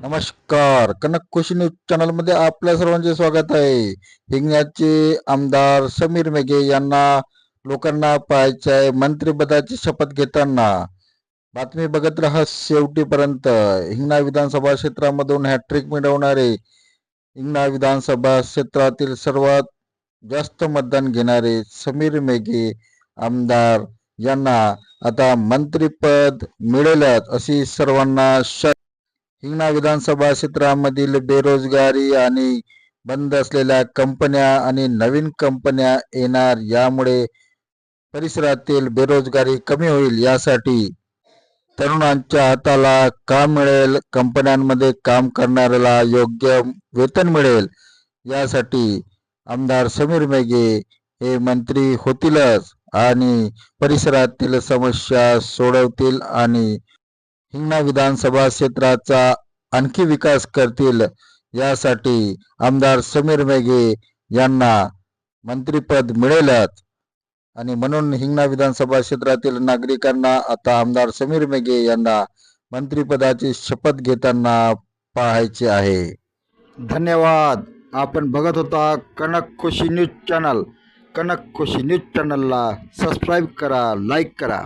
नमस्कार. कनक खुशी न्यूज चॅनलमध्ये आपल्या सर्वांचे स्वागत आहे. हिंगण्याचे आमदार समीर मेघे यांना लोकांना पाहायचे आहे मंत्रिपदाची शपथ घेताना. बातमी बघत राहा शेवटीपर्यंत. हिंगणा विधानसभा क्षेत्रामधून हॅट्रिक मिळवणारे हिंगणा विधानसभा क्षेत्रातील सर्वात जास्त मतदान घेणारे समीर मेघे आमदार यांना आता मंत्रिपद मिळेलच अशी सर्वांना श हिंगणा विधानसभा क्षेत्रामधील बेरोजगारी आणि बंद असलेल्या कंपन्या आणि नवीन कंपन्या येणार यामुळे परिसरातील बेरोजगारी कमी होईल यासाठी तरुणांच्या हाताला काम मिळेल? कंपन्यांमध्ये काम करणाऱ्याला योग्य वेतन मिळेल? यासाठी आमदार समीर मेघे हे मंत्री होतीलच आणि परिसरातील समस्या सोडवतील आणि हिंगणा विधानसभा क्षेत्राचा आणखी विकास करतील यासाठी आमदार समीर मेघे यांना मंत्रीपद मिळेलच. आणि म्हणून हिंगणा विधानसभा क्षेत्रातील नागरिकांना आता आमदार समीर मेघे यांना मंत्रीपदाची शपथ घेताना पाहायचे आहे. धन्यवाद. आपण बघत होता Kanak Khushi news channel. Kanak Khushi news चॅनलला सबस्क्राईब करा लाईक करा.